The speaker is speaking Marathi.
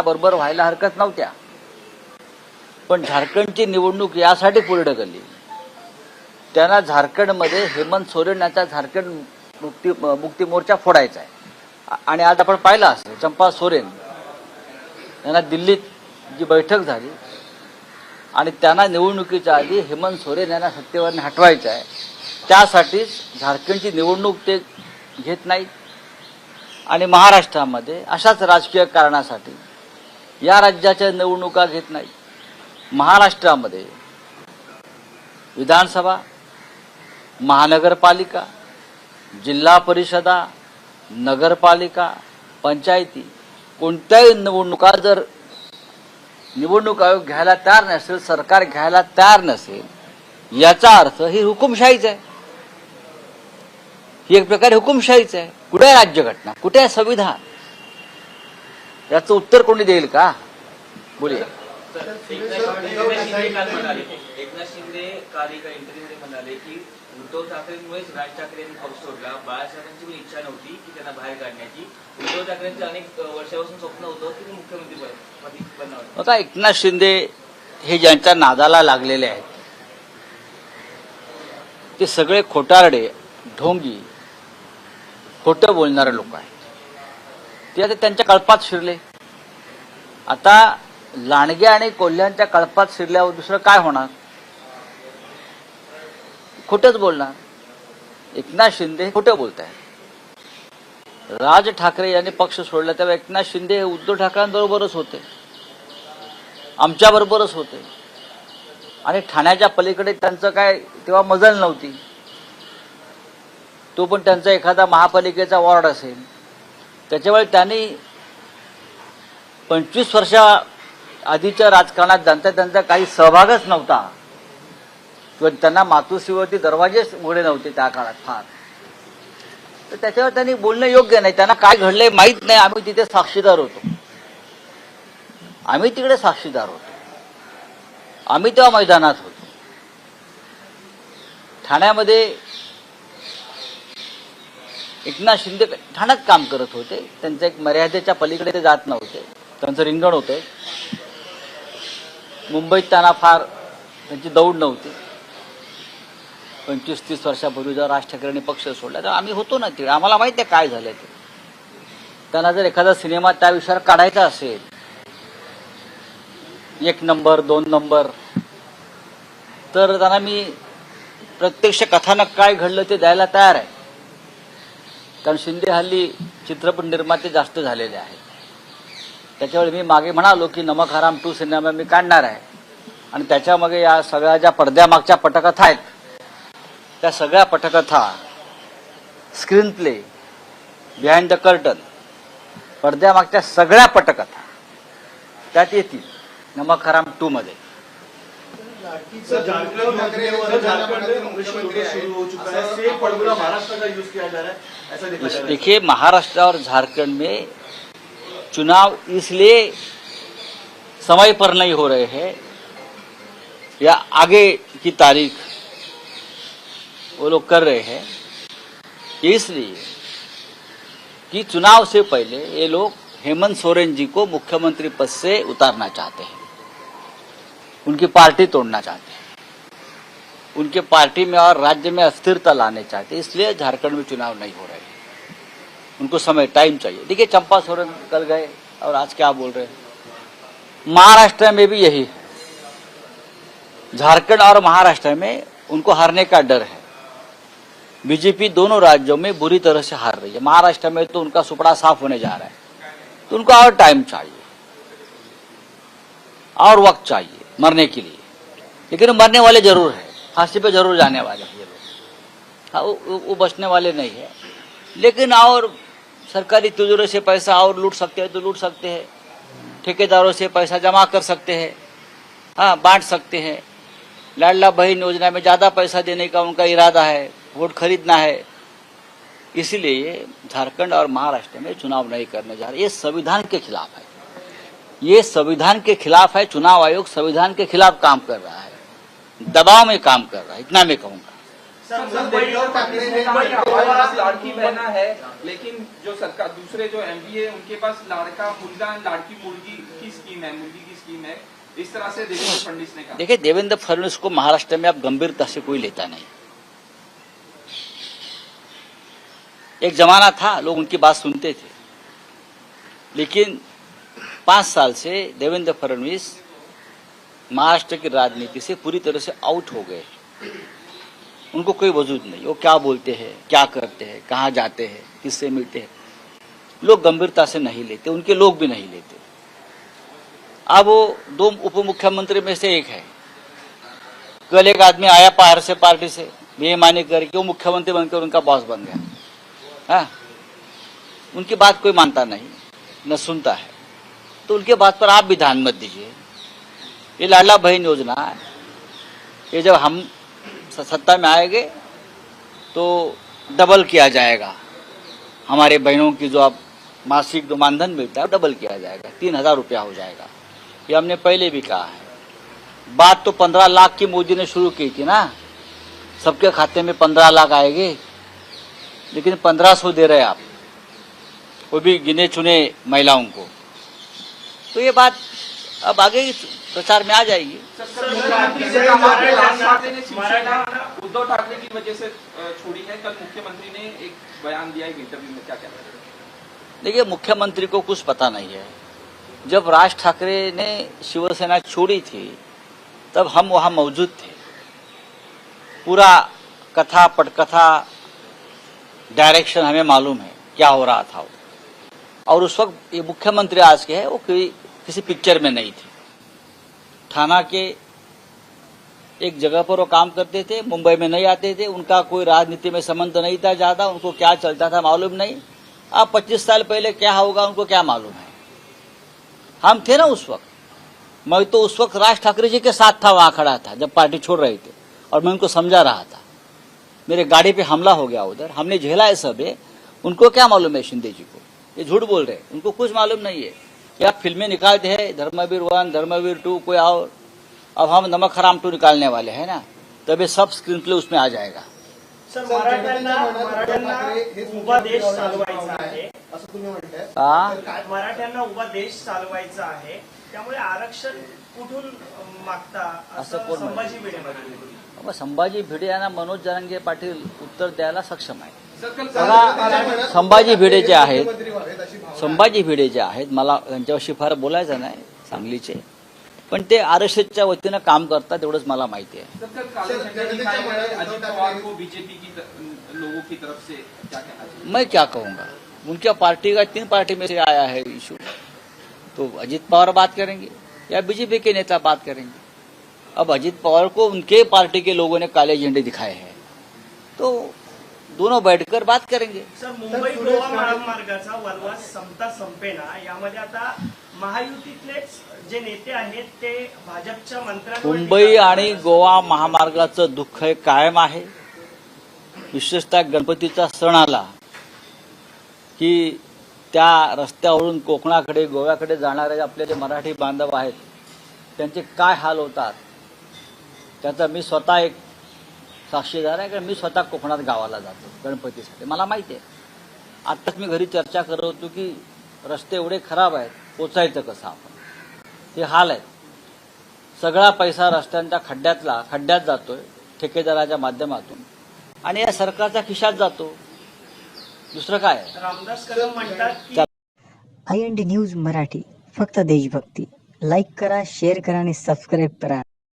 बरोबर व्हायला हरकत नव्हत्या. पण झारखंडची निवडणूक यासाठी पुढे ढकलली. त्यांना झारखंडमध्ये हेमंत सोरेन यांचा झारखंड मुक्ती मुक्ती मोर्चा फोडायचा आहे. आणि आज आपण पाहिलं असेल चंपा सोरेन यांना दिल्लीत जी बैठक झाली आणि त्यांना निवडणुकीच्या आधी हेमंत सोरेन यांना सत्तेवरून हटवायचं आहे. त्यासाठीच झारखंडची निवडणूक ते घेत नाहीत. आणि महाराष्ट्रामध्ये अशाच राजकीय कारणासाठी या राज्याच्या निवडणुका घेत नाही. महाराष्ट्रामध्ये विधानसभा महानगरपालिका जिल्हा परिषदा नगरपालिका पंचायती कोणत्याही निवडणुका जर निवडणूक आयोग घ्यायला तयार नसेल सरकार घ्यायला तयार नसेल याचा अर्थ ही हुकुमशाहीच आहे. ही एक प्रकारे हुकुमशाहीच आहे. कुठे राज्यघटना? कुठे आहे संविधान? याचं उत्तर कोणी देईल का? बोलूया एकनाथ शिंदे काल म्हणाले एकनाथ शिंदे काल एका इंटरव्ह्यू मध्ये म्हणाले की उद्धव ठाकरेंमुळेच राज ठाकरे यांनी पक्ष सोडला. बाळासाहेबांची पण इच्छा नव्हती की त्यांना बाहेर काढण्याची. उद्धव ठाकरेंचं अनेक वर्षापासून स्वप्न होतं की ते मुख्यमंत्री बनावं आता एकनाथ शिंदे हे ज्यांच्या नादाला लागलेले आहेत ते सगळे खोटारडे ढोंगी खोटं बोलणारे लोक आहेत. ते आता त्यांच्या कळपात शिरले. आता लांडगे आणि कोल्ह्यांच्या कळपात शिरल्यावर दुसरं काय होणार? खोटंच बोलणार. एकनाथ शिंदे हे खोटं बोलत आहेत राज ठाकरे यांनी पक्ष सोडला तेव्हा एकनाथ शिंदे हे उद्धव ठाकरेंबरोबरच होते. आमच्या बरोबरच होते. आणि ठाण्याच्या पलीकडे त्यांचं काय तेव्हा मजल नव्हती. तो पण त्यांचा एखादा महापालिकेचा वॉर्ड असेल. त्याच्यामुळे त्यांनी पंचवीस वर्षा आधीच्या राजकारणात ज्यांचा त्यांचा काही सहभागच नव्हता. किंवा त्यांना मातृश्रीवरती दरवाजेच उघडे नव्हते त्या काळात फार. तर त्याच्यावर त्यांनी बोलणं योग्य नाही. त्यांना काय घडलंय माहीत नाही. आम्ही तिथे साक्षीदार होतो. आम्ही तिकडे साक्षीदार होतो. आम्ही तेव्हा मैदानात होतो. ठाण्यामध्ये एकनाथ शिंदे ठाण्यात काम करत होते. त्यांच्या एक मर्यादेच्या पलीकडे ते जात नव्हते. त्यांचं रिंगण होतं. मुंबईत त्यांना फार त्यांची दौड नव्हती. पंचवीस तीस वर्षापूर्वी जेव्हा राज ठाकरेंनी पक्ष सोडला तर आम्ही होतो ना तिकडे. आम्हाला माहिती आहे काय झालं ते. त्यांना जर एखादा सिनेमा त्या विषयावर काढायचा असेल एक नंबर दोन नंबर तर त्यांना मी प्रत्यक्ष कथानक काय घडलं ते द्यायला तयार आहे. कारण शिंदे हल्ली चित्रपट निर्माते जास्त झालेले आहेत. त्याच्यामुळे मी मागे म्हणालो की नमक हराम टू सिनेमा मी काढणार आहे. आणि त्याच्यामागे या सगळ्या ज्या पडद्यामागच्या पटकथा आहेत त्या सगळ्या पटकथा screen play behind the curtain पडद्यामागच्या सगळ्या पटकथा त्यात येतील नमक हराम टूमध्ये. सर झारखंड झारखंड शुरू हो चुका है। सेम फॉर्मूला महाराष्ट्र का यूज़ किया जा रहा है ऐसा देखा जा रहा है। देखिए महाराष्ट्र और झारखंड में चुनाव इसलिए समय पर नहीं हो रहे हैं या आगे की तारीख वो लोग कर रहे हैं इसलिए कि चुनाव से पहले ये लोग हेमंत सोरेन जी को मुख्यमंत्री पद से उतारना चाहते हैं। उनकी पार्टी तोड़ना चाहते हैं। उनके पार्टी में और राज्य में अस्थिरता लाने चाहते हैं। इसलिए झारखंड में चुनाव नहीं हो रहे उनको समय टाइम चाहिए। देखिए, चंपा सोरेन कल गए और आज क्या बोल रहे महाराष्ट्र में भी यही है। झारखंड और महाराष्ट्र में उनको हारने का डर है। बीजेपी दोनों राज्यों में बुरी तरह से हार रही है। महाराष्ट्र में तो उनका सुपड़ा साफ़ होने जा रहा है। तो उनको और टाइम चाहिए। और वक्त चाहिए। मरने के लिए। लेकिन मरने वाले ज़रूर है। फांसी पे ज़रूर जाने वाले हैं ये लोग। हाँ वो वो बचने वाले नहीं है। लेकिन और सरकारी तिजोरी से पैसा और लूट सकते हैं तो लूट सकते हैं। ठेकेदारों से पैसा जमा कर सकते हैं। हाँ बांट सकते हैं। लाडला बहन योजना में ज़्यादा पैसा देने का उनका इरादा है। वोट खरीदना है। इसीलिए झारखंड और महाराष्ट्र में चुनाव नहीं करने जा रहे। ये संविधान के खिलाफ है। ये संविधान के खिलाफ है चुनाव आयोग संविधान के खिलाफ काम कर रहा है। दबाव में काम कर रहा है इतना मैं कहूँगा। लाडकी बहना है लेकिन जो सरकार दूसरे जो एमपी है उनके पास लाड़का मुर्गा लाड़की मुर्गी की स्कीम है मुर्गी की स्कीम है। इस तरह से देवेंद्र फडणवीस ने कहा। देखिए देवेंद्र फडणवीस को महाराष्ट्र में अब गंभीरता से कोई लेता नहीं। एक जमाना था लोग उनकी बात सुनते थे। लेकिन पाँच साल से देवेंद्र फडणवीस महाराष्ट्र की राजनीति से पूरी तरह से आउट हो गए। उनको कोई वजूद नहीं। वो क्या बोलते हैं, क्या करते हैं, कहाँ जाते हैं, किससे मिलते हैं। लोग गंभीरता से नहीं लेते, उनके लोग भी नहीं लेते। अब वो दो उप मुख्यमंत्री में से एक है। कल एक आदमी आया बाहर से, पार्टी से। बेईमानी करके वो मुख्यमंत्री बनकर उनका बॉस बन गया। हाँ? उनकी बात कोई मानता नहीं, न सुनता है। तो उनके बात पर आप भी ध्यान मत दीजिए। ये लाडला बहन योजना है। ये जब हम सत्ता में आएँगे तो डबल किया जाएगा। हमारे बहनों की जो अब मासिक जो मानधन मिलता है डबल किया जाएगा। तीन हज़ार रुपया हो जाएगा। ये हमने पहले भी कहा है। बात तो पंद्रह लाख की मोदी ने शुरू की थी ना। सबके खाते में पंद्रह लाख आएँगे। लेकिन पंद्रह सौ दे रहे आप। वो भी गिने चुने महिलाओं को। तो ये बात अब आगे प्रचार में आ जाएगी। उद्धव ठाकरे की वजह से छोड़ी है कल मुख्यमंत्री ने एक बयान दिया एक इंटरव्यू में क्या है देखिए, मुख्यमंत्री को कुछ पता नहीं है। जब राज ठाकरे ने शिवसेना छोड़ी थी, तब हम वहाँ मौजूद थे। पूरा कथा पटकथा, डायरेक्शन हमें मालूम है, क्या हो रहा था। और उस वक्त ये मुख्यमंत्री आज के है, वो किसी पिक्चर में नहीं थे। थाना के एक जगह पर वो काम करते थे, मुंबई में नहीं आते थे, उनका कोई राजनीति में संबंध नहीं था ज़्यादा, उनको क्या चलता था मालूम नहीं। अब पच्चीस साल पहले क्या होगा, उनको क्या मालूम है? हम थे ना उस वक्त। मैं तो उस वक्त राज ठाकरे जी के साथ था, वहाँ खड़ा था, जब पार्टी छोड़ रहे थे, और मैं उनको समझा रहा था। मेरे गाड़ी पे हमला हो गया उधर, हमने झेला है सब उनको क्या मालूम है शिंदे जी को? ये झूठ बोल रहे उनको कुछ मालूम नहीं है। क्या फिल्में निकालते हैं धर्मवीर वन धर्मवीर टू कोई और। अब हम नमक हराम टू निकालने वाले हैं ना तब ये सब स्क्रीन प्ले उसमें आ जाएगा। सर मराठ्यांना उभा देश चालवायचा आहे. असं तुम्ही म्हणताय हा? तर काय मराठ्यांना उभा देश चालवायचा आहे. त्यामुळे आरक्षण कुठून मागता? असं असं कोण संभाजी भिडे म्हणाले अब संभाजी भिडे यांना मनोज जरांगे पाटील उत्तर द्यायला सक्षम आहे. संभाजी भिडे जे आहेत संभाजी भिडे जे आहेत मला त्यांच्याविषयी फार बोलायचं नाही सांगलीचे. पण ते आरएसएसच्या वतीनं काम करतात एवढंच मला माहिती आहे. मैं क्या कहूंगा? उनके पार्टी का तीन पार्टी में से आया है इशू। तो अजीत पवार बात करेंगे या बीजेपी के नेता बात करेंगे। अब अजीत पवार को उनके पार्टी के लोगों ने काले झंडे दिखाए हैं। तो दोनों बैठकर बात करेंगे। सर मुंबई गोवा महामार्गाचा वनवास संपता संपेना यामध्ये आता महायुतीतलेच जे नेते आहेत ते भाजपच्या मंत्र्यांवर मुंबई टीका आणि. गोवा महामार्गाचं दुःख हे कायम आहे. विशेषतः गणपतीचा सण आला की त्या रस्त्यावरून कोकणाकडे गोव्याकडे जाणारे आपले जे मराठी बांधव आहेत त्यांचे काय हाल होतात त्याचा मी स्वतः एक साक्षीदार आहे कारण मी स्वतः कोकणात गावाला जातो गणपतीसाठी. मला माहिती आहे. आत्ताच मी घरी चर्चा करत होतो की रस्ते एवढे खराब आहेत पोचायचं कसं आपण? हे हाल आहेत. सगळा पैसा रस्त्यांच्या खड्ड्यातला खड्ड्यात जातोय ठेकेदाराच्या माध्यमातून. आणि या सरकारच्या खिशात जातो. दुसरं काय आहे? रामदास कदम म्हणतात की I N D news Marathi. फक्त देशभक्ती. लाईक करा शेअर करा आणि सबस्क्राईब करा.